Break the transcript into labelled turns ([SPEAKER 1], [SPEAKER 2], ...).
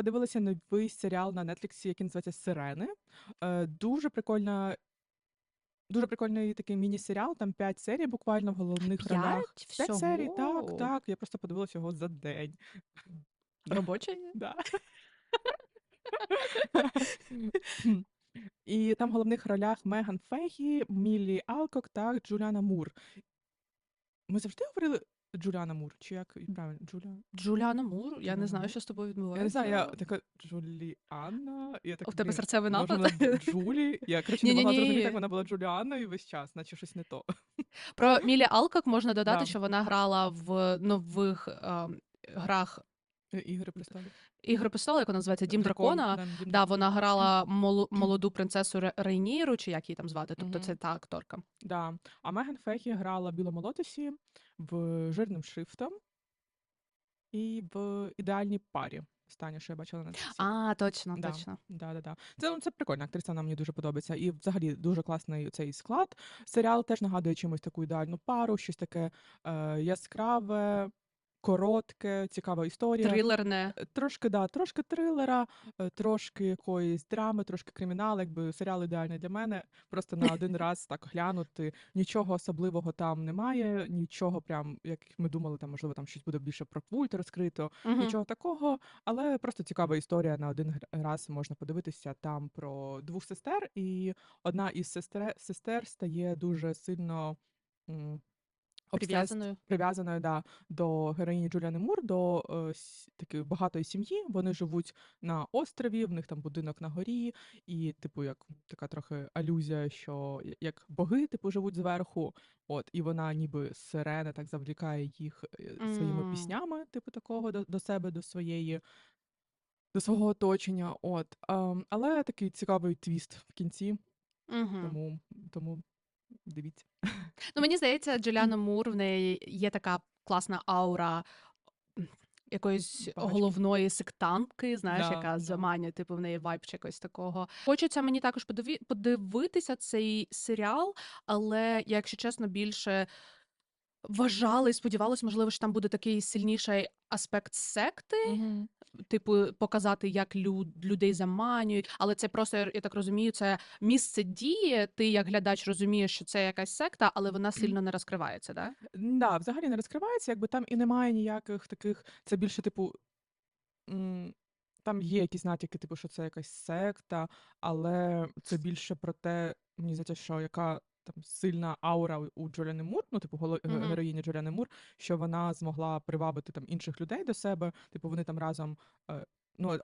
[SPEAKER 1] подивилася новий серіал на Нетфліксі, який називається "Сирени". Е, дуже прикольна дуже прикольний такий міні-серіал, там 5 серій буквально в головних ролях.
[SPEAKER 2] 5
[SPEAKER 1] 5 серій, так, так. Я просто подивилася його за день.
[SPEAKER 2] Робочий?
[SPEAKER 1] Да. І там в головних ролях Меган Фегі, Міллі Алкок та Джуліана Мур. Ми завжди говорили Джуліана Мур, чи як її правильно? Джуля...
[SPEAKER 2] Джуліана Мур? Я не знаю, що з тобою
[SPEAKER 1] Я не
[SPEAKER 2] відбувається.
[SPEAKER 1] знаю, я така Джуліанна. і Я така,
[SPEAKER 2] У тебе
[SPEAKER 1] блін,
[SPEAKER 2] серцевий
[SPEAKER 1] може
[SPEAKER 2] напад?
[SPEAKER 1] вона Джулі? Я, коротше, не могла зрозуміти, як вона була Джуліанною весь час, наче щось не то.
[SPEAKER 2] Про Мілі Алкок можна додати,
[SPEAKER 1] Да.
[SPEAKER 2] що вона грала в нових ем, грах
[SPEAKER 1] Ігри престолів.
[SPEAKER 2] Ігри престолу, яка називається Дім
[SPEAKER 1] Дракон,
[SPEAKER 2] дракона.
[SPEAKER 1] да, Дім
[SPEAKER 2] Да,
[SPEAKER 1] дракона.
[SPEAKER 2] вона грала молу- молоду принцесу Ре- Рейніру, чи як її там звати. Тобто
[SPEAKER 1] Мгм.
[SPEAKER 2] це та акторка.
[SPEAKER 1] Да. А Меган Фегі грала в Білому лотосі, в жирним шрифтом і в ідеальній парі. Останнє, що я бачила на Netflix.
[SPEAKER 2] А, точно,
[SPEAKER 1] Да.
[SPEAKER 2] точно.
[SPEAKER 1] Да, да, да. Це, ну, це прикольна актриса, вона мені дуже подобається. І взагалі дуже класний цей склад. Серіал теж нагадує чимось таку ідеальну пару, щось таке е, яскраве, коротке, цікава історія.
[SPEAKER 2] Трилерне.
[SPEAKER 1] Е, Трошки, да, трошки трилера, е, трошки якоїсь драми, трошки криміналу. Якби серіал ідеальний для мене. Просто на один раз так глянути. Нічого особливого там немає, нічого прям, як ми думали, там можливо там щось буде більше про культ розкрито.
[SPEAKER 2] Мгм.
[SPEAKER 1] Нічого такого, але просто цікава історія на один гр- раз можна подивитися там про двох сестер, і одна із сестер, сестер стає дуже сильно. м,
[SPEAKER 2] Прив'язаною.
[SPEAKER 1] прив'язаною да, до героїні Джуліани Мур, до е, такої багатої сім'ї. Вони живуть на острові, в них там будинок на горі, і, типу, як така трохи алюзія, що як боги, типу, живуть зверху. От, і вона ніби сирена так завлікає їх е, своїми
[SPEAKER 2] М.
[SPEAKER 1] піснями, типу такого, до, до себе, до своєї. До свого оточення, от ем, але такий цікавий твіст в кінці,
[SPEAKER 2] Мгм.
[SPEAKER 1] тому, тому дивіться.
[SPEAKER 2] Ну, мені здається, Джуліана Мур в неї є така класна аура якоїсь
[SPEAKER 1] Багачки.
[SPEAKER 2] головної сектантки, знаєш,
[SPEAKER 1] Да,
[SPEAKER 2] яка
[SPEAKER 1] да.
[SPEAKER 2] заманює, типу, в неї вайб чи якось такого. Хочеться мені також подивитися цей серіал, але якщо чесно, більше вважала і сподівалась, можливо, що там буде такий сильніший аспект секти, типу, показати, як люд, людей заманюють. Але це просто, я я так розумію, це місце дії. Ти, як глядач, розумієш, що це якась секта, але вона сильно не розкривається, да?
[SPEAKER 1] Да, взагалі не розкривається, якби там і немає ніяких таких. Це більше, типу, м, там є якісь натяки, типу, що це якась секта, але це більше про те, мені здається, що яка там сильна аура у- Джуліани Мур, ну, типу, голо- mm
[SPEAKER 2] -hmm.
[SPEAKER 1] героїні Джуліани Мур, що вона змогла привабити там інших людей до себе. Типу, вони там разом. е, Ну,